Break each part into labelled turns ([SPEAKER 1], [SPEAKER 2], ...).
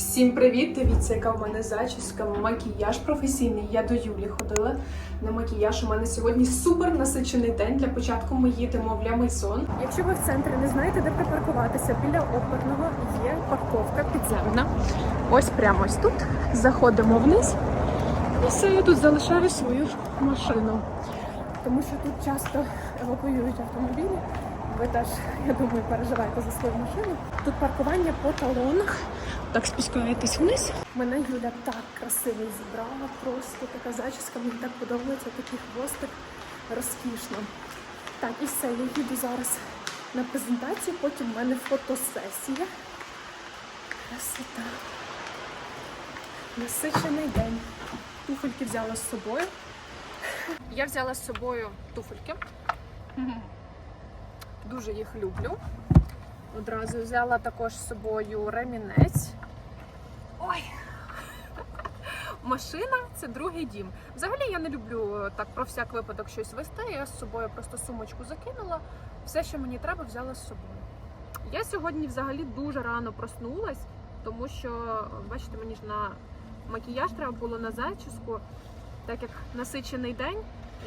[SPEAKER 1] Всім привіт! Дивіться, яка в мене зачіска, макіяж професійний. Я до Юлі ходила на макіяж. У мене сьогодні супер насичений день. Для початку ми їдемо в Ля Мейсон. Якщо ви в центрі не знаєте, де припаркуватися, біля оперного є парковка підземна. Ось прямо ось тут. Заходимо вниз. І все, я тут залишаю свою машину. Тому що тут часто евакуюють автомобілі. Ви теж, я думаю, переживаєте за свою машину. Тут паркування по талонах. Так спускаєтесь вниз. Мене Юля так красиво зібрала, просто така зачіска, мені так подобається, такий хвостик розкішно. Так, і все, я їду зараз на презентацію, потім в мене фотосесія. Красота. Насичений день. Туфельки взяла з собою. Я взяла з собою туфельки. Дуже їх люблю. Одразу взяла також з собою ремінець. Ой! Машина це другий дім. Взагалі я не люблю е, так про всяк випадок щось вести. Я з собою просто сумочку закинула. Все, що мені треба, взяла з собою. Я сьогодні взагалі дуже рано проснулась, тому що, бачите, мені ж на макіяж треба було на зачіску. Так як насичений день,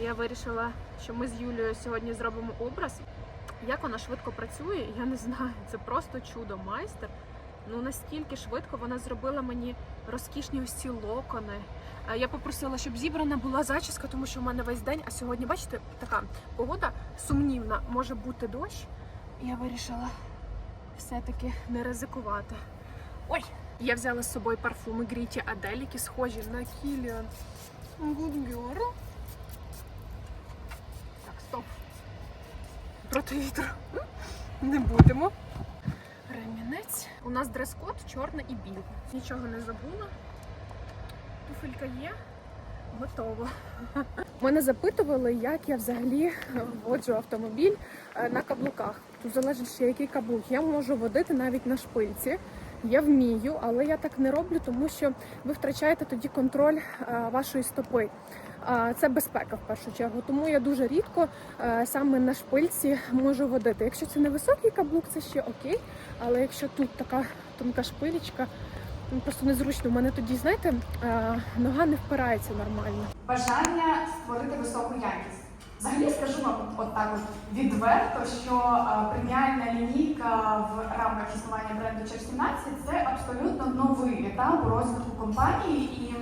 [SPEAKER 1] я вирішила, що ми з Юлією сьогодні зробимо образ. Як вона швидко працює, я не знаю. Це просто чудо майстер. Ну настільки швидко вона зробила мені розкішні ось ці локони. Е, Я попросила, щоб зібрана була зачіска, тому що в мене весь день. А сьогодні, бачите, така погода сумнівна, може бути дощ. Я вирішила все-таки не ризикувати. Ой! Я взяла з собою парфуми Гріті Адель, які схожі на Kilian Good Так, стоп проти вітру не будемо. Ремінець. У нас дрес-код чорний і білий. Нічого не забула. Туфелька є. Готово. Мене запитували, як я взагалі воджу автомобіль е, на каблуках. Тут залежить ще який каблук. Я можу водити навіть на шпильці. Я вмію, але я так не роблю, тому що ви втрачаєте тоді контроль е, вашої стопи. Це безпека в першу чергу. Тому я дуже рідко е, саме на шпильці можу водити. Якщо це невисокий каблук, це ще окей. Але якщо тут така тонка шпилечка, ну, просто незручно. У мене тоді, знаєте, е, нога не впирається нормально.
[SPEAKER 2] бажання створити високу якість. Взагалі скажу вам от так от відверто, що е, преміальна лінійка в рамках існування бренду Чер 17 це абсолютно новий етап розвитку компанії. І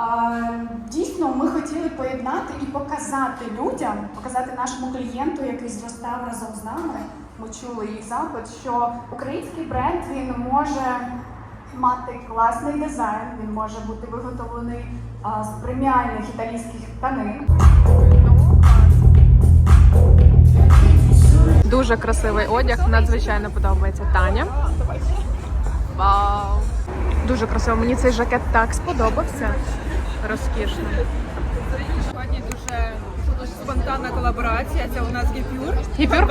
[SPEAKER 2] е, дійсно ми хотіли поєднати і показати людям, показати нашому клієнту, який зростав разом з нами. Ми чули їх запит, що український бренд він може мати класний дизайн, він може бути виготовлений а, з преміальних італійських тканин.
[SPEAKER 1] Дуже красивий одяг, надзвичайно подобається Таня. Вау! Дуже красиво. Мені цей жакет так сподобався. Розкішно.
[SPEAKER 3] Сьогодні дуже спонтанна колаборація. Це у нас гіпюр.
[SPEAKER 1] Гіпюр?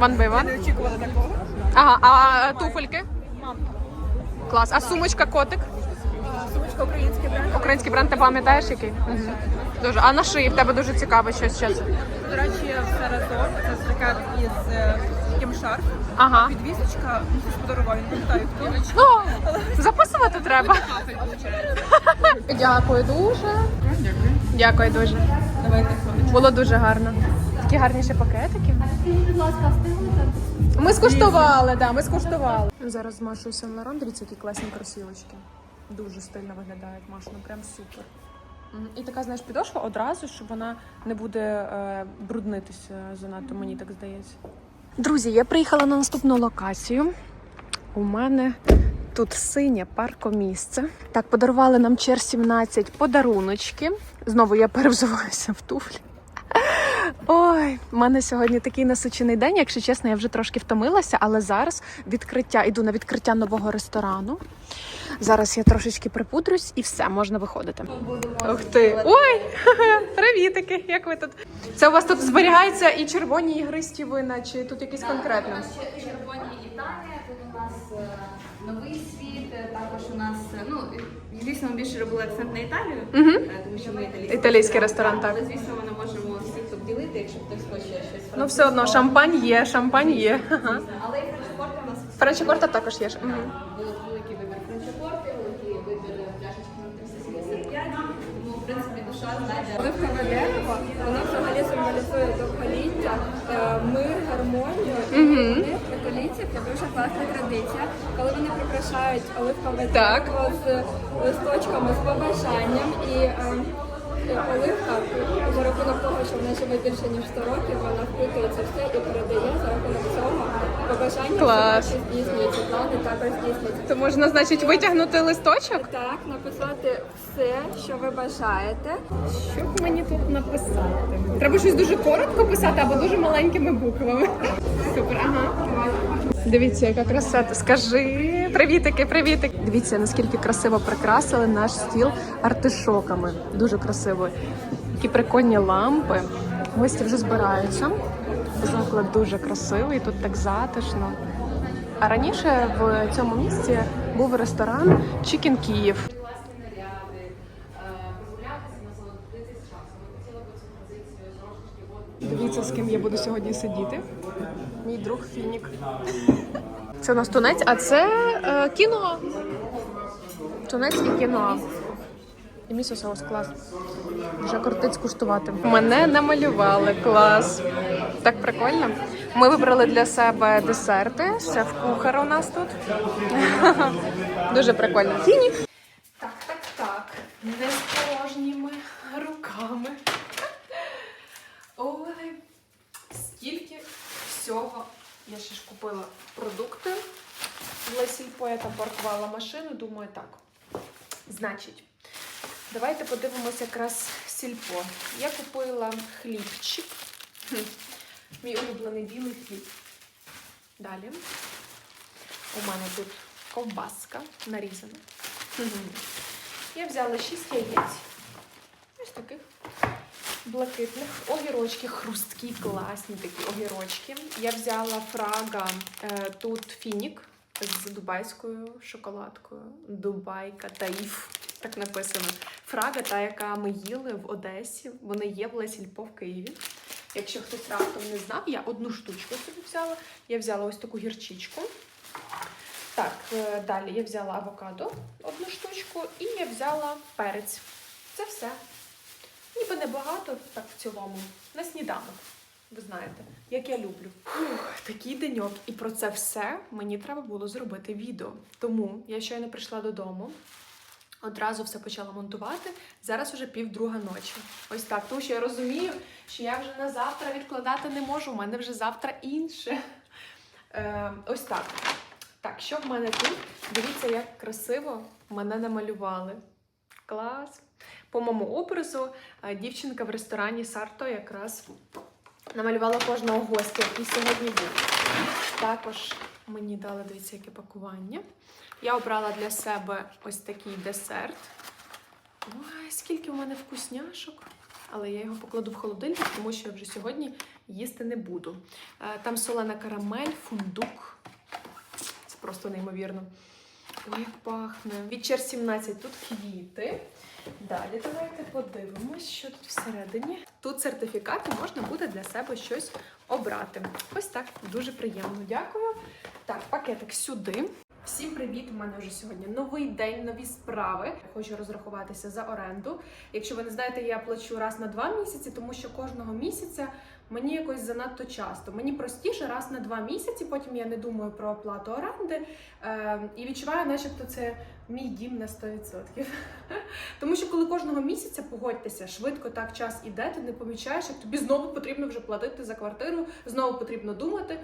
[SPEAKER 3] One by one. Я не очікувала такого.
[SPEAKER 1] Ага, а туфельки? Клас. А сумочка котик?
[SPEAKER 3] Сумочка український бренд.
[SPEAKER 1] Український бренд, ти пам'ятаєш який? Дуже. А на шиї в тебе дуже цікаво щось зараз.
[SPEAKER 3] До речі, все разом. Це жакет із е, таким шарф.
[SPEAKER 1] Ага.
[SPEAKER 3] Підвісочка. Ну, хтось подарував, не пам'ятаю хто.
[SPEAKER 1] Ну, записувати треба. Дякую дуже. Дякую дуже.
[SPEAKER 3] Давайте.
[SPEAKER 1] Було дуже гарно. Такі гарні ще пакетики. Ми скуштували, да, ми скуштували. Зараз Машою Сен Лоран, дивіться, які класні кросівочки. Дуже стильно виглядають, Маша, ну прям супер. І така, знаєш, підошва одразу, щоб вона не буде е, бруднитися занадто, мені так здається. Друзі, я приїхала на наступну локацію. У мене тут синє паркомісце. Так, подарували нам чер 17 подаруночки. Знову я перевзуваюся в туфлі. Ой, в мене сьогодні такий насичений день. Якщо чесно, я вже трошки втомилася, але зараз відкриття іду на відкриття нового ресторану. Зараз я трошечки припудрюсь і все, можна виходити. Ух ти! Ой! Привітики! Як ви тут? Це у вас тут зберігаються і червоні і ігристі вина, чи тут якісь конкретно?
[SPEAKER 4] У нас ще червоні Італія, тут у нас е, новий світ, е, також у нас, е, ну, звісно, ми більше робили акцент на Італію, тому що ми італійський,
[SPEAKER 1] Італійський ресторан, так.
[SPEAKER 4] Але, звісно, ми не можемо всіх якщо хтось хоче щось
[SPEAKER 1] Ну, все одно, шампань є, шампань є. Ага.
[SPEAKER 4] Але і френчпорти у нас
[SPEAKER 1] Френчі також є. ж. Мгм.
[SPEAKER 4] великий вибір френчпортів. пляшечки на 375, тому, в принципі, душа знайде.
[SPEAKER 5] Оливкове дерево, воно взагалі символізує довголіття, е, мир, гармонію. І вони в католіці це дуже класна традиція, коли вони прикрашають оливкове
[SPEAKER 1] Так.
[SPEAKER 5] дерево з листочками, з побажанням. І е, е, оливка за рахунок того, що вона живе більше ніж 100 років, вона впитує це все і передає за рахунок цього побажання,
[SPEAKER 1] Клас.
[SPEAKER 5] що наші здійснюються, плани також здійснюються.
[SPEAKER 1] То можна, значить, витягнути листочок?
[SPEAKER 5] Так, написати все, що ви бажаєте.
[SPEAKER 1] Що б мені тут написати? Треба щось дуже коротко писати або дуже маленькими буквами. Супер, ага. Дивіться, яка краса. Скажи привітики, привітики. Дивіться, наскільки красиво прикрасили наш стіл артишоками. Дуже красиво. Які прикольні лампи. Гості вже збираються. Заклад дуже красивий, тут так затишно. А раніше в цьому місці був ресторан Чікін Київ. Дивіться, з ким я буду сьогодні сидіти. Мій друг Фінік. Це у нас тунець, а це е, кіно. Тунець і кіно. І місо соус клас. Вже кортить скуштувати. Мене намалювали клас. Так прикольно. Ми вибрали для себе десерти. Шеф-кухар у нас тут. Дуже прикольно. Фінік. Так, так, так. Не з порожніми руками. Ой, скільки всього. Я ще ж купила продукти. В Лесільпо я там паркувала машину, думаю, так. Значить, давайте подивимося якраз сільпо. Я купила хлібчик. Мій улюблений білий хліб. Далі. У мене тут ковбаска нарізана. Я взяла 6 яєць. Ось таких блакитних огірочки, хрусткі, класні такі огірочки. Я взяла фрага е, тут фінік з дубайською шоколадкою. Дубайка Таїф. Так написано. Фрага, та, яка ми їли в Одесі. Вони є в Лесільпо в Києві. Якщо хтось раптом не знав, я одну штучку собі взяла. Я взяла ось таку гірчичку. Так, е, далі я взяла авокадо одну штучку і я взяла перець. Це все. Ніби небагато, так в цілому. На сніданок. Ви знаєте, як я люблю. Фух, такий деньок. І про це все мені треба було зробити відео. Тому я щойно прийшла додому. Одразу все почала монтувати. Зараз уже півдруга ночі. Ось так. Тому що я розумію, що я вже на завтра відкладати не можу. У мене вже завтра інше. Е, ось так. Так, що в мене тут? Дивіться, як красиво мене намалювали. Клас! По моєму образу е, дівчинка в ресторані Сарто якраз намалювала кожного гостя, який сьогодні був. Також мені дали, дивіться, яке пакування. Я обрала для себе ось такий десерт. Ой, скільки у мене вкусняшок. Але я його покладу в холодильник, тому що я вже сьогодні їсти не буду. Е, Там солена карамель, фундук. Це просто неймовірно. Ой, як пахне. Від 17 тут квіти. Далі давайте подивимось, що тут всередині. Тут сертифікат і можна буде для себе щось обрати. Ось так, дуже приємно. Дякую. Так, пакетик сюди. Всім привіт! У мене вже сьогодні новий день, нові справи. Хочу розрахуватися за оренду. Якщо ви не знаєте, я плачу раз на два місяці, тому що кожного місяця мені якось занадто часто. Мені простіше раз на два місяці. Потім я не думаю про оплату оренди е, і відчуваю, начебто, це мій дім на 100%. Тому що коли кожного місяця погодьтеся, швидко так час іде, ти не помічаєш, як тобі знову потрібно вже платити за квартиру, знову потрібно думати.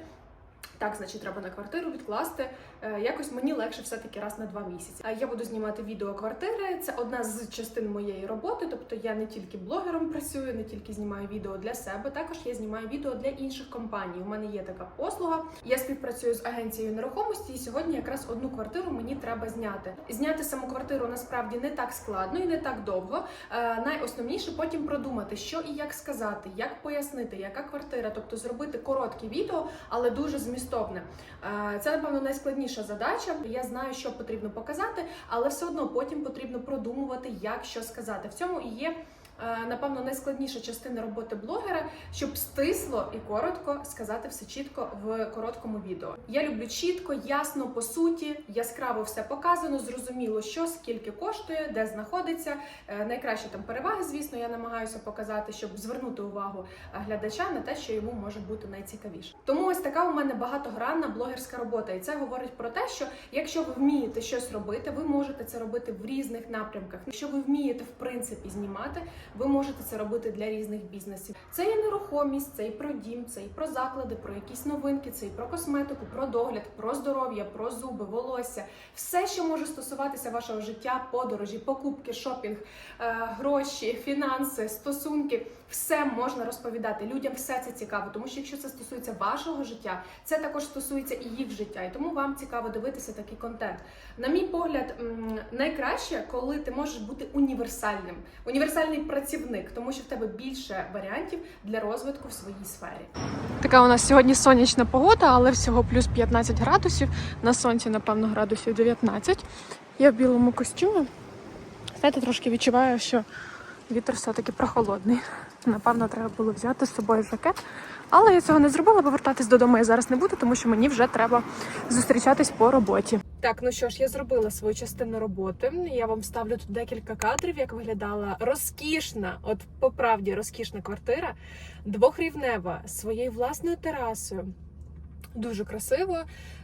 [SPEAKER 1] Так, значить, треба на квартиру відкласти. Е, якось мені легше все-таки раз на два місяці. Е, Я буду знімати відео квартири. Це одна з частин моєї роботи. Тобто я не тільки блогером працюю, не тільки знімаю відео для себе. Також я знімаю відео для інших компаній. У мене є така послуга. Я співпрацюю з агенцією нерухомості, і сьогодні якраз одну квартиру мені треба зняти. Зняти саму квартиру насправді не так складно і не так довго. Е, Найосновніше потім продумати, що і як сказати, як пояснити, яка квартира, тобто зробити коротке відео, але дуже змістовне. Е, Це, напевно, найскладніша задача. Я знаю, що потрібно показати, але все одно потім потрібно продумувати, як що сказати. В цьому і є напевно, найскладніша частина роботи блогера, щоб стисло і коротко сказати все чітко в короткому відео. Я люблю чітко, ясно, по суті, яскраво все показано, зрозуміло, що скільки коштує, де знаходиться. Е, Найкраще там переваги, звісно, я намагаюся показати, щоб звернути увагу е, глядача на те, що йому може бути найцікавіше. Тому ось така у мене багатогранна блогерська робота, і це говорить про те, що якщо ви вмієте щось робити, ви можете це робити в різних напрямках. Якщо ви вмієте в принципі знімати, ви можете це робити для різних бізнесів. Це і нерухомість, це і про дім, це і про заклади, про якісь новинки, це і про косметику, про догляд, про здоров'я, про зуби, волосся, все, що може стосуватися вашого життя, подорожі, покупки, шопінг, е, гроші, фінанси, стосунки. Все можна розповідати. Людям все це цікаво, тому що якщо це стосується вашого життя, це також стосується і їх життя. І тому вам цікаво дивитися такий контент. На мій погляд, найкраще, коли ти можеш бути універсальним, універсальний працівник, тому що в тебе більше варіантів для розвитку в своїй сфері. Така у нас сьогодні сонячна погода, але всього плюс 15 градусів. На сонці, напевно, градусів 19. Я в білому костюмі. Знаєте, трошки відчуваю, що вітер все-таки прохолодний. Напевно, треба було взяти з собою жакет. Але я цього не зробила, повертатись додому я зараз не буду, тому що мені вже треба зустрічатись по роботі. Так, ну що ж, я зробила свою частину роботи. Я вам ставлю тут декілька кадрів, як виглядала розкішна, от по правді розкішна квартира, двохрівнева своєю власною терасою. Дуже красиво.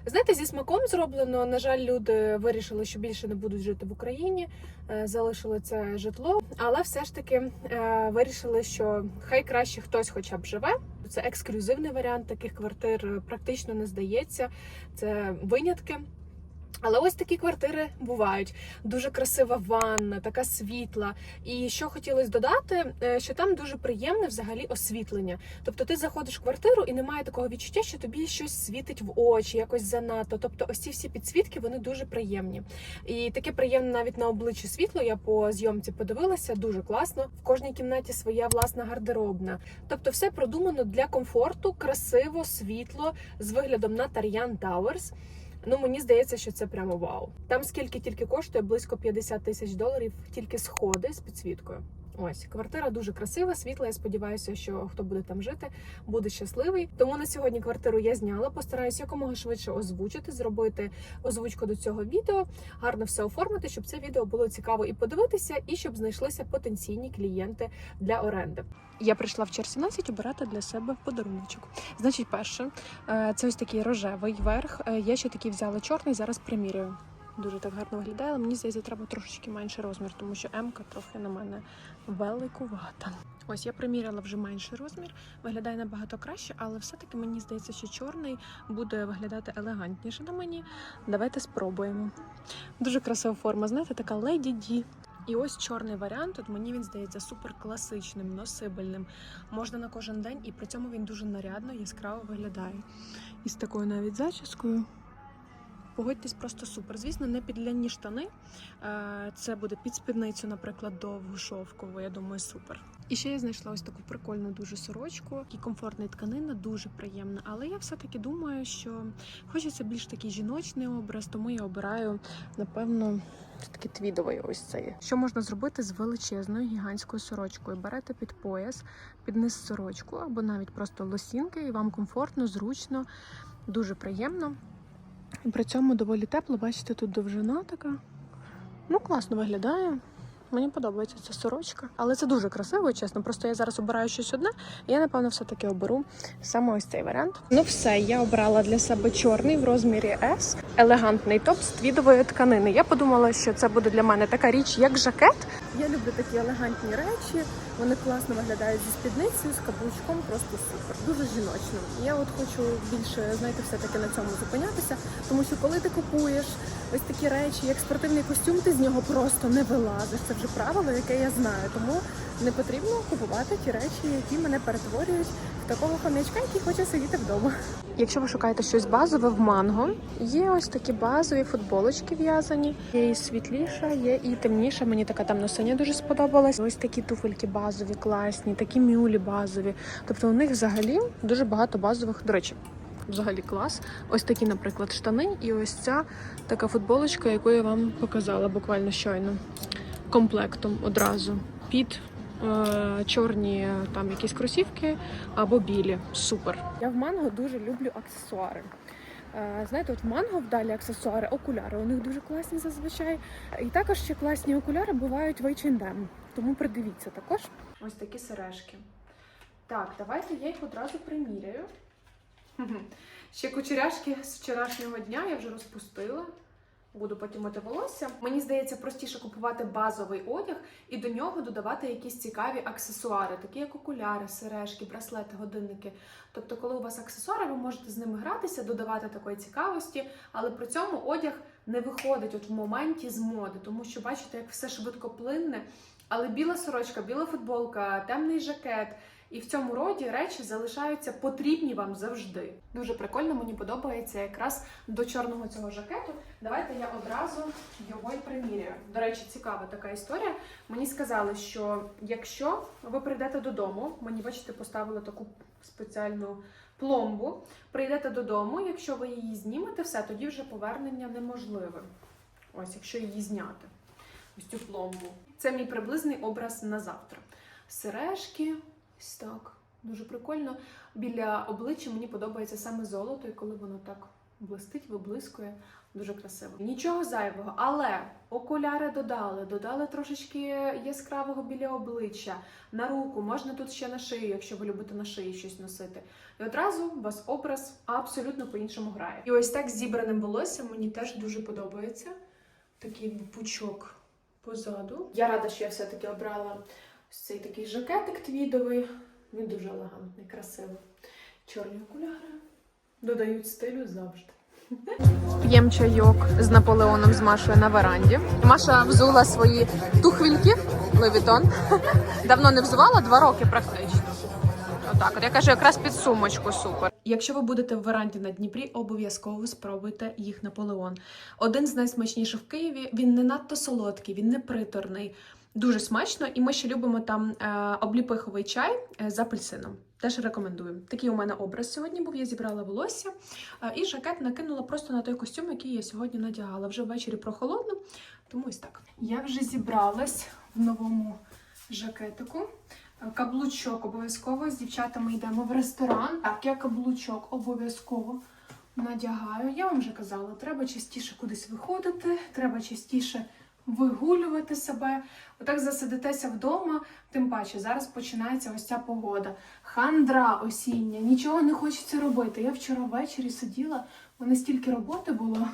[SPEAKER 1] Знаєте, зі смаком зроблено. На жаль, люди вирішили, що більше не будуть жити в Україні, е, залишили це житло, але все ж таки е, вирішили, що хай краще хтось хоча б живе. Це ексклюзивний варіант таких квартир е, практично не здається. Це винятки. Але ось такі квартири бувають. Дуже красива ванна, така світла. І що хотілося додати, е, що там дуже приємне взагалі освітлення. Тобто ти заходиш в квартиру і немає такого відчуття, що тобі щось світить в очі, якось занадто. Тобто, ось ці всі підсвітки вони дуже приємні. І таке приємне навіть на обличчі світло. Я по зйомці подивилася, дуже класно. В кожній кімнаті своя власна гардеробна. Тобто, все продумано для комфорту, красиво, світло з виглядом на Тар'ян Тауерс. Ну мені здається, що це прямо вау. Там скільки тільки коштує близько 50 тисяч доларів, тільки сходи з підсвіткою. Ось квартира дуже красива, світла. Я сподіваюся, що хто буде там жити, буде щасливий. Тому на сьогодні квартиру я зняла. Постараюся якомога швидше озвучити, зробити озвучку до цього відео, гарно все оформити, щоб це відео було цікаво і подивитися, і щоб знайшлися потенційні клієнти для оренди. Я прийшла в чер 17 обирати для себе подаруночок. Значить, перше, е, це ось такий рожевий верх. Е, Я ще такий взяла чорний, зараз примірюю. Дуже так гарно виглядає, але мені здається, треба трошечки менший розмір, тому що М-ка трохи на мене великувата. Ось я приміряла вже менший розмір, виглядає набагато краще, але все-таки мені здається, що чорний буде виглядати елегантніше на мені. Давайте спробуємо. Дуже красива форма, знаєте, така леді ді. І ось чорний варіант. От мені він здається супер класичним, носибельним. Можна на кожен день, і при цьому він дуже нарядно, яскраво виглядає. І з такою навіть зачіскою. Погодьтесь просто супер. Звісно, не під ляні штани. Е, Це буде під спідницю, наприклад, довгу шовкову. Я думаю, супер. І ще я знайшла ось таку прикольну дуже сорочку, і комфортна тканина, дуже приємна. Але я все-таки думаю, що хочеться більш такий жіночний образ, тому я обираю, напевно, твідовий ось цей. Що можна зробити з величезною гігантською сорочкою? Берете під пояс, під низ сорочку або навіть просто лосінки, і вам комфортно, зручно, дуже приємно. При цьому доволі тепло. Бачите, тут довжина така. Ну, класно виглядає. Мені подобається ця сорочка. Але це дуже красиво, чесно. Просто я зараз обираю щось одне, і я, напевно, все-таки оберу саме ось цей варіант. Ну, все, я обрала для себе чорний в розмірі S. Елегантний топ з твідової тканини. Я подумала, що це буде для мене така річ, як жакет. Я люблю такі елегантні речі. Вони класно виглядають зі спідницею, з каблучком, просто супер. Дуже жіночно. Я от хочу більше, знаєте, все-таки на цьому зупинятися, тому що коли ти купуєш ось такі речі, як спортивний костюм, ти з нього просто не вилазиш. Це вже правило, яке я знаю. Тому не потрібно купувати ті речі, які мене перетворюють такого хомячка, який хоче сидіти вдома. Якщо ви шукаєте щось базове в манго, є ось такі базові футболочки в'язані. Є і світліша, є і темніша. Мені така темно-синя дуже сподобалась. Ось такі туфельки базові, класні, такі мюлі базові. Тобто у них взагалі дуже багато базових, до речі. Взагалі клас. Ось такі, наприклад, штани, і ось ця така футболочка, яку я вам показала буквально щойно. Комплектом одразу під чорні там якісь кросівки або білі. Супер. Я в манго дуже люблю аксесуари. Е, Знаєте, от в манго вдалі аксесуари, окуляри. У них дуже класні зазвичай. І також ще класні окуляри бувають в H&M. Тому придивіться також. Ось такі сережки. Так, давайте я їх одразу приміряю. Ще кучеряшки з вчорашнього дня я вже розпустила. Буду потім мити волосся. Мені здається, простіше купувати базовий одяг і до нього додавати якісь цікаві аксесуари, такі як окуляри, сережки, браслети, годинники. Тобто, коли у вас аксесуари, ви можете з ними гратися, додавати такої цікавості, але при цьому одяг не виходить от в моменті з моди, тому що бачите, як все швидко плинне. Але біла сорочка, біла футболка, темний жакет. І в цьому роді речі залишаються потрібні вам завжди. Дуже прикольно, мені подобається якраз до чорного цього жакету. Давайте я одразу його й приміряю. До речі, цікава така історія. Мені сказали, що якщо ви прийдете додому, мені бачите, поставили таку спеціальну пломбу. Прийдете додому, якщо ви її знімете, все, тоді вже повернення неможливе. Ось, якщо її зняти. Ось цю пломбу. Це мій приблизний образ на завтра. Сережки, ось так. Дуже прикольно. Біля обличчя мені подобається саме золото, і коли воно так блистить, виблискує, дуже красиво. Нічого зайвого, але окуляри додали, додали трошечки яскравого біля обличчя, на руку, можна тут ще на шию, якщо ви любите на шиї щось носити. І одразу у вас образ абсолютно по-іншому грає. І ось так з зібраним волоссям мені теж дуже подобається. Такий пучок позаду. Я рада, що я все-таки обрала ось цей такий жакетик твідовий. Він дуже елегантний, красивий. Чорні окуляри додають стилю завжди. П'єм чайок з Наполеоном з Машою на веранді. Маша взула свої тухвільки Левітон. Давно не взувала, два роки практично. Отак, от я кажу, якраз під сумочку супер. Якщо ви будете в веранді на Дніпрі, обов'язково спробуйте їх Наполеон. Один з найсмачніших в Києві. Він не надто солодкий, він не приторний. Дуже смачно, і ми ще любимо там е, обліпиховий чай е, з апельсином. Теж рекомендую. Такий у мене образ сьогодні був. Я зібрала волосся е, і жакет накинула просто на той костюм, який я сьогодні надягала. Вже ввечері прохолодно, тому ось так. Я вже зібралась в новому жакетику. Каблучок обов'язково з дівчатами йдемо в ресторан. Так, я каблучок обов'язково надягаю. Я вам вже казала, треба частіше кудись виходити, треба частіше вигулювати себе. Отак засидитеся вдома, тим паче зараз починається ось ця погода. Хандра осіння, нічого не хочеться робити. Я вчора ввечері сиділа, у мене стільки роботи було,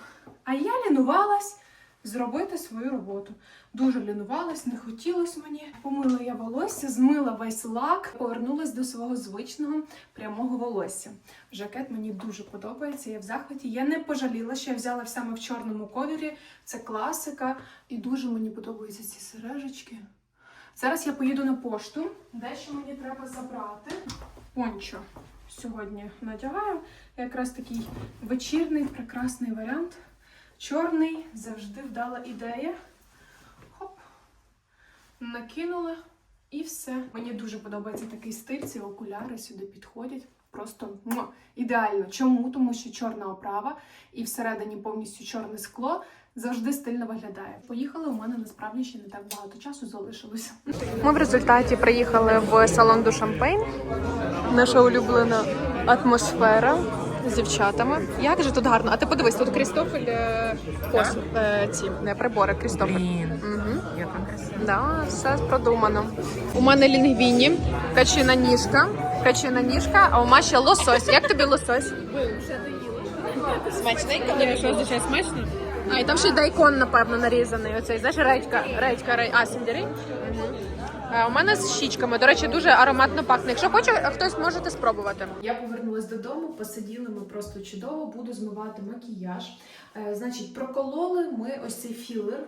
[SPEAKER 1] а я лінувалась зробити свою роботу. Дуже лінувалась, не хотілося мені. Помила я волосся, змила весь лак, повернулась до свого звичного прямого волосся. Жакет мені дуже подобається. Я в захваті. Я не пожаліла, що я взяла саме в чорному кольорі. Це класика. І дуже мені подобаються ці сережечки. Зараз я поїду на пошту. Дещо мені треба забрати. Пончо сьогодні надягаю. Якраз такий вечірний, прекрасний варіант. Чорний завжди вдала ідея. Накинула і все. Мені дуже подобається такий стиль, ці окуляри сюди підходять. Просто муа, ідеально. Чому? Тому що чорна оправа і всередині повністю чорне скло завжди стильно виглядає. Поїхали, у мене насправді ще не так багато часу залишилося. Ми в результаті приїхали в салон до Шампейн. Наша улюблена атмосфера з дівчатами. Як же тут гарно. А ти подивись, тут Крістофель е, пос, е, ці не, прибори Крістофель. Угу.
[SPEAKER 3] Як там красиво.
[SPEAKER 1] Да, все продумано. У мене лінгвіні, качина ніжка, качина ніжка, а у Маші лосось. Як тобі лосось? Смачненько? Ні, що означає смачно? А, і там ще й дайкон, напевно, нарізаний. Оцей, знаєш, редька, редька, редька. А, сіндері? Е, У мене з щічками. До речі, дуже ароматно пахне. Якщо хоче, хтось можете спробувати. Я повернулася додому, посиділи ми просто чудово. Буду змивати макіяж. Е, Значить, прокололи ми ось цей філер.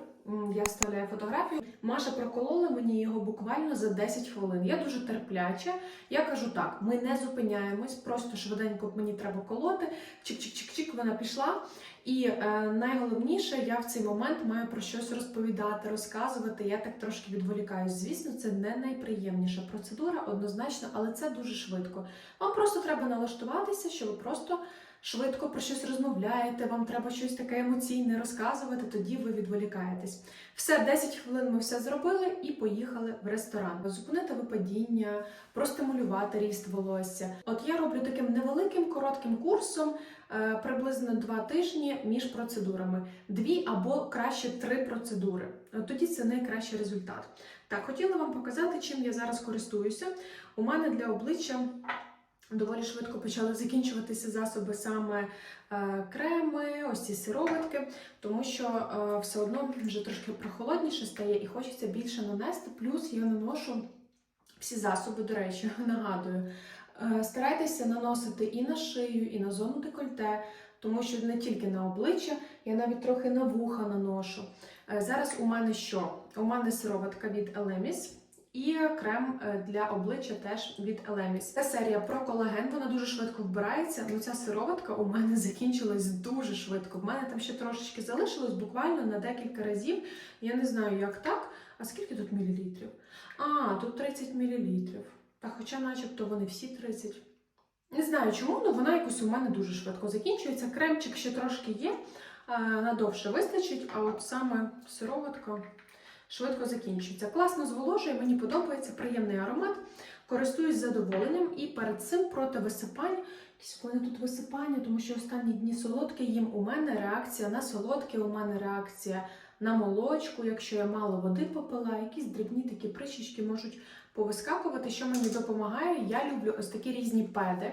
[SPEAKER 1] Я вставляю фотографію. Маша проколола мені його буквально за 10 хвилин. Я дуже терпляча. Я кажу так: ми не зупиняємось, просто швиденько мені треба колоти. Чик-чик-чик-чик, вона пішла. І е, найголовніше, я в цей момент маю про щось розповідати, розказувати. Я так трошки відволікаюсь. Звісно, це не найприємніша процедура, однозначно, але це дуже швидко. Вам просто треба налаштуватися, що ви просто швидко про щось розмовляєте, вам треба щось таке емоційне розказувати, тоді ви відволікаєтесь. Все, 10 хвилин ми все зробили і поїхали в ресторан. Зупинити випадіння, простимулювати ріст волосся. От я роблю таким невеликим коротким курсом, е, приблизно 2 тижні між процедурами. Дві або краще три процедури. Тоді це найкращий результат. Так, хотіла вам показати, чим я зараз користуюся. У мене для обличчя доволі швидко почали закінчуватися засоби саме е, креми, ось ці сироватки, тому що е, все одно вже трошки прохолодніше стає і хочеться більше нанести. Плюс я наношу всі засоби, до речі, нагадую. Е, старайтеся наносити і на шию, і на зону декольте, тому що не тільки на обличчя, я навіть трохи на вуха наношу. Зараз у мене що? У мене сироватка від Elemis і крем е, для обличчя теж від Elemis. Це серія про колаген, вона дуже швидко вбирається. Ну ця сироватка у мене закінчилась дуже швидко. В мене там ще трошечки залишилось буквально на декілька разів. Я не знаю, як так. А скільки тут мілілітрів? А, тут 30 мілілітрів. Та хоча, начебто, вони всі 30. Не знаю чому, але вона якось у мене дуже швидко закінчується. Кремчик ще трошки є, е, надовше вистачить, а от саме сироватка швидко закінчується. Класно зволожує, мені подобається, приємний аромат. Користуюсь задоволенням і перед цим проти висипань. Якісь мене тут висипання, тому що останні дні солодке їм. У мене реакція на солодке, у мене реакція на молочку, якщо я мало води попила, якісь дрібні такі прищічки можуть повискакувати. Що мені допомагає? Я люблю ось такі різні педи.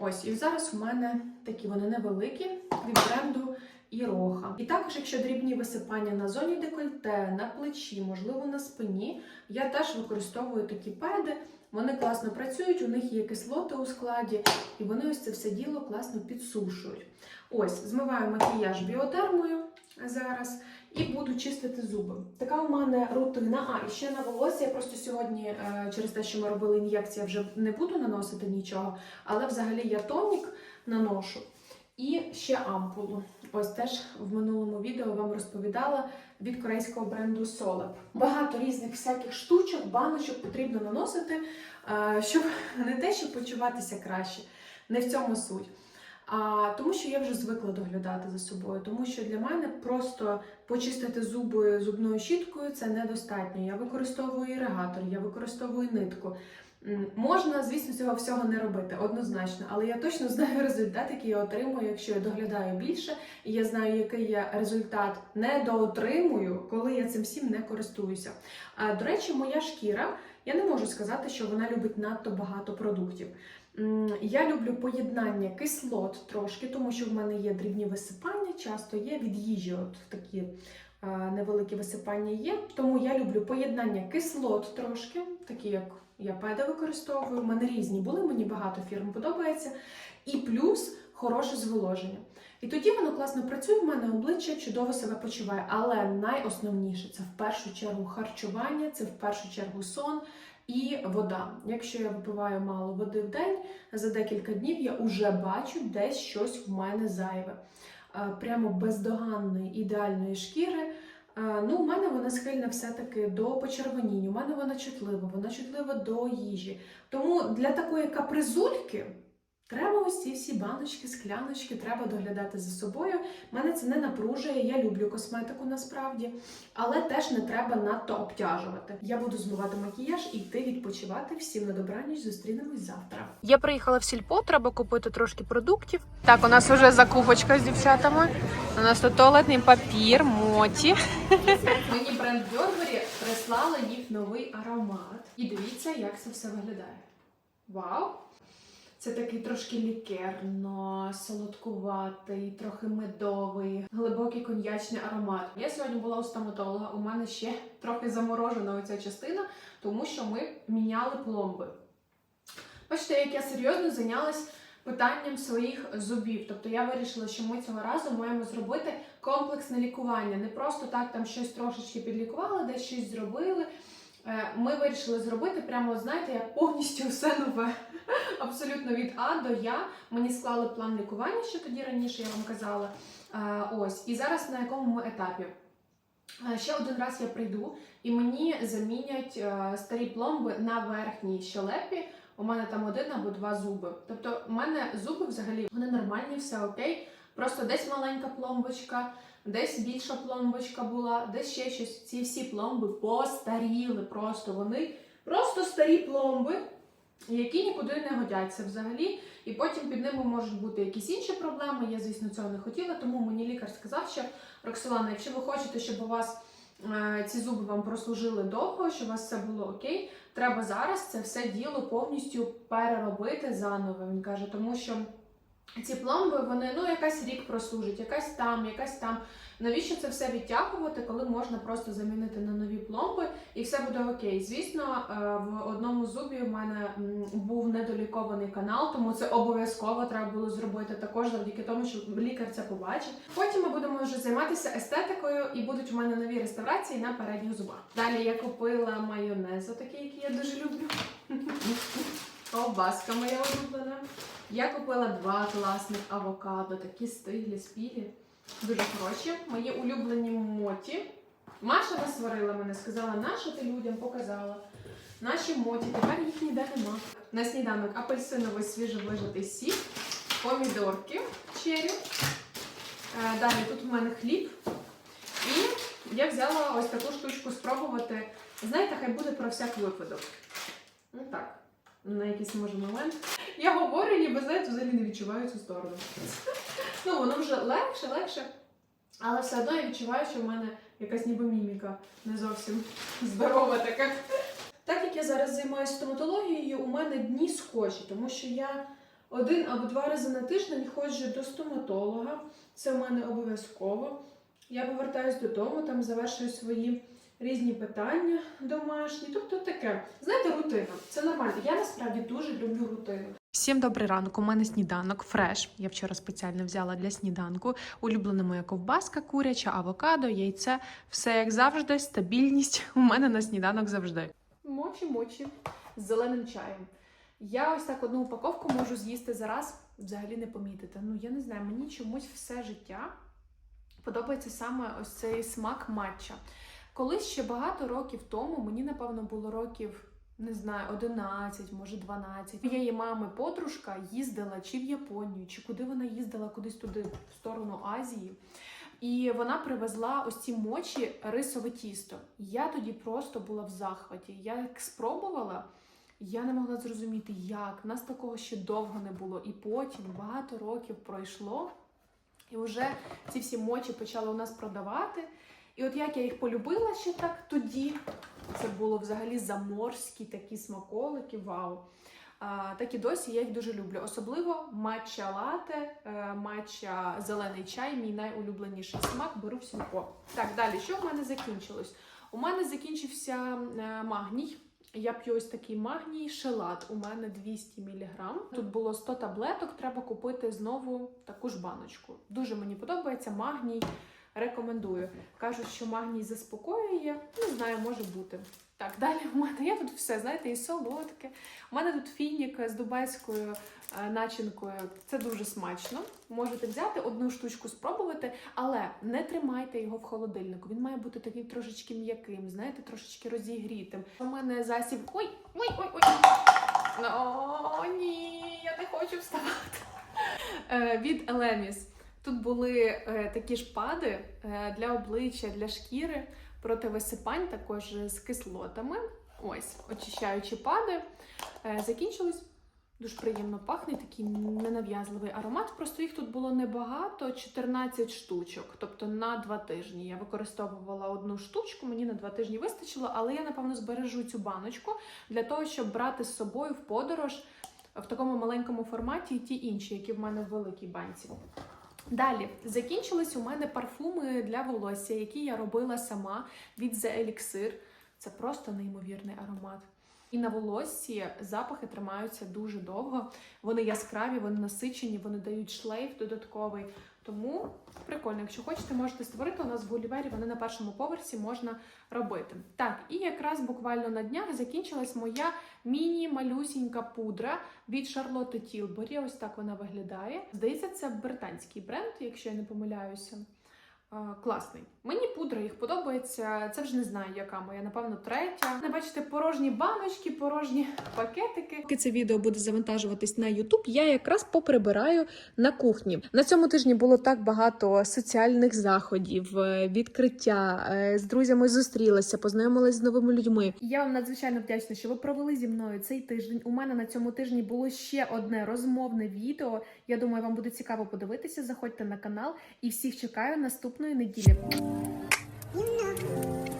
[SPEAKER 1] Ось, і зараз у мене такі вони невеликі від бренду Іроха. І також, якщо дрібні висипання на зоні декольте, на плечі, можливо, на спині, я теж використовую такі педи. Вони класно працюють, у них є кислоти у складі, і вони ось це все діло класно підсушують. Ось, змиваю макіяж біодермою зараз і буду чистити зуби. Така у мене рутина. А, і ще на волосся. Я просто сьогодні, е, через те, що ми робили ін'єкції, вже не буду наносити нічого, але взагалі я тонік наношу. І ще ампулу. Ось теж в минулому відео вам розповідала від корейського бренду Solep. Багато різних всяких штучок, баночок потрібно наносити, е, щоб не те, щоб почуватися краще. Не в цьому суть. А тому, що я вже звикла доглядати за собою, тому що для мене просто почистити зуби зубною щіткою це недостатньо. Я використовую іригатор, я використовую нитку. Можна, звісно, цього всього не робити однозначно, але я точно знаю результат, який я отримую, якщо я доглядаю більше, і я знаю, який я результат недоотримую, коли я цим всім не користуюся. А до речі, моя шкіра, я не можу сказати, що вона любить надто багато продуктів. Я люблю поєднання кислот трошки, тому що в мене є дрібні висипання, часто є від їжі, от такі невеликі висипання є. Тому я люблю поєднання кислот трошки, такі як я педа використовую. У мене різні були, мені багато фірм подобається. І плюс хороше зволоження. І тоді воно класно працює, в мене обличчя чудово себе почуває. Але найосновніше це в першу чергу харчування, це в першу чергу сон і вода. Якщо я випиваю мало води в день, за декілька днів я вже бачу десь щось в мене зайве. Е, Прямо бездоганної ідеальної шкіри. Ну, у мене вона схильна все-таки до почервоніння, у мене вона чутлива, вона чутлива до їжі. Тому для такої капризульки треба ось ці всі баночки, скляночки, треба доглядати за собою. Мене це не напружує, я люблю косметику насправді, але теж не треба надто обтяжувати. Я буду змивати макіяж і йти відпочивати. Всім на добраніч, зустрінемось завтра.
[SPEAKER 6] Я приїхала в сільпо, треба купити трошки продуктів. Так, у нас вже закупочка з дівчатами. У нас тут туалетний папір, моті.
[SPEAKER 1] Мені бренд Burberry прислали їх новий аромат. І дивіться, як це все виглядає. Вау! Це такий трошки лікерно, солодкуватий, трохи медовий, глибокий коньячний аромат. Я сьогодні була у стоматолога. У мене ще трохи заморожена оця частина, тому що ми міняли пломби. Бачите, як я серйозно зайнялась питанням своїх зубів. Тобто я вирішила, що ми цього разу маємо зробити комплексне лікування. Не просто так там щось трошечки підлікували, десь щось зробили. Е, Ми вирішили зробити прямо, знаєте, як повністю все нове. Абсолютно від А до Я. Мені склали план лікування, що тоді раніше я вам казала. Е, Ось. І зараз на якому ми етапі? Е, Ще один раз я прийду і мені замінять е, старі пломби на верхній щелепі. у мене там один або два зуби. Тобто, у мене зуби взагалі вони нормальні, все окей. Просто десь маленька пломбочка, десь більша пломбочка була, десь ще щось. Ці всі пломби постаріли. Просто вони просто старі пломби, які нікуди не годяться взагалі. І потім під ними можуть бути якісь інші проблеми. Я, звісно, цього не хотіла, тому мені лікар сказав, що Роксолана, якщо ви хочете, щоб у вас е, ці зуби вам прослужили довго, щоб у вас все було окей, треба зараз це все діло повністю переробити заново. Він каже, тому що ці пломби, вони ну якась рік прослужить, якась там, якась там. Навіщо це все відтягувати, коли можна просто замінити на нові пломби і все буде окей. Звісно, е, в одному зубі в мене був недолікований канал, тому це обов'язково треба було зробити також завдяки тому, що лікар це побачив. Потім ми будемо вже займатися естетикою і будуть у мене нові реставрації на передніх зубах. Далі я купила майонез, отакий, який я дуже люблю. Ковбаска моя улюблена. Я купила два класних авокадо, такі стиглі, спілі. Дуже хороші. Мої улюблені моті. Маша насварила мене, сказала, нащо ти людям показала. Наші моті, тепер їх ніде нема. На сніданок апельсиновий свіжовижатий сік, помідорки чері. Е, Далі тут у мене хліб. І я взяла ось таку штучку спробувати. Знаєте, хай буде про всяк випадок. Ну так, на якийсь може момент. Я говорю, ніби знаєте, взагалі не відчуваю цю сторону. Ну, воно вже легше, легше. Але все одно я відчуваю, що в мене якась ніби міміка не зовсім здорова така. Так як я зараз займаюся стоматологією, у мене дні схожі, тому що я один або два рази на тиждень ходжу до стоматолога. Це в мене обов'язково. Я повертаюсь додому, там завершую свої різні питання домашні. Тобто таке, знаєте, рутина. Це нормально. Я насправді дуже люблю рутину.
[SPEAKER 7] Всім добрий ранок. У мене сніданок фреш. Я вчора спеціально взяла для сніданку. Улюблена моя ковбаска, куряча, авокадо, яйце. Все як завжди, стабільність у мене на сніданок завжди.
[SPEAKER 1] Мочі-мочі з зеленим чаєм. Я ось так одну упаковку можу з'їсти за раз, взагалі не помітити. Ну, я не знаю, мені чомусь все життя подобається саме ось цей смак матча. Колись ще багато років тому, мені, напевно, було років, не знаю, 11, може 12. Моєї мами подружка їздила чи в Японію, чи куди вона їздила, кудись туди, в сторону Азії. І вона привезла ось ці мочі рисове тісто. Я тоді просто була в захваті. Я як спробувала, я не могла зрозуміти, як. Нас такого ще довго не було. І потім багато років пройшло, і вже ці всі мочі почали у нас продавати. І от як я їх полюбила ще так тоді, це було взагалі заморські такі смаколики, вау. Так і досі я їх дуже люблю. Особливо матча лате, е, матча зелений чай, мій найулюбленіший смак. Беру в сільпо. Так, далі, що в мене закінчилось? У мене закінчився е, магній. Я п'ю ось такий магній, шелат. У мене 200 мг. Тут було 100 таблеток. Треба купити знову таку ж баночку. Дуже мені подобається магній. Рекомендую. Кажуть, що магній заспокоює. Не знаю, може бути. Так, далі в мене є тут все, знаєте, і солодке. У мене тут фінік з дубайською е, начинкою. Це дуже смачно. Можете взяти одну штучку, спробувати, але не тримайте його в холодильнику. Він має бути такий трошечки м'яким, знаєте, трошечки розігрітим. У мене засіб. Ой, ой, ой, ой. О, ні, я не хочу вставати. Е, Від Елеміс. Тут були е, такі шпади для обличчя, для шкіри проти висипань, також з кислотами. Ось, очищаючі пади. Е, закінчились. Дуже приємно пахне, такий ненав'язливий аромат. Просто їх тут було небагато, 14 штучок, тобто на два тижні. Я використовувала одну штучку, мені на два тижні вистачило, але я, напевно, збережу цю баночку для того, щоб брати з собою в подорож в такому маленькому форматі і ті інші, які в мене в великій банці. Далі закінчились у мене парфуми для волосся, які я робила сама від The Elixir. Це просто неймовірний аромат. І на волоссі запахи тримаються дуже довго. Вони яскраві, вони насичені, вони дають шлейф додатковий. Тому прикольно, якщо хочете, можете створити. У нас в Гулівері вони на першому поверсі можна робити. Так, і якраз буквально на днях закінчилась моя міні-малюсінька пудра від Charlotte Tilbury. Ось так вона виглядає. Здається, це британський бренд, якщо я не помиляюся. Класний. Мені пудра їх подобається. Це вже не знаю, яка моя, напевно, третя. Не бачите, порожні баночки, порожні пакетики. Поки це відео буде завантажуватись на YouTube, я якраз поприбираю на кухні. На цьому тижні було так багато соціальних заходів, е, відкриття е, з друзями зустрілася, познайомилася з новими людьми. Я вам надзвичайно вдячна, що ви провели зі мною цей тиждень. У мене на цьому тижні було ще одне розмовне відео. Я думаю, вам буде цікаво подивитися. Заходьте на канал і всіх чекаю наступної неділі. 你呢？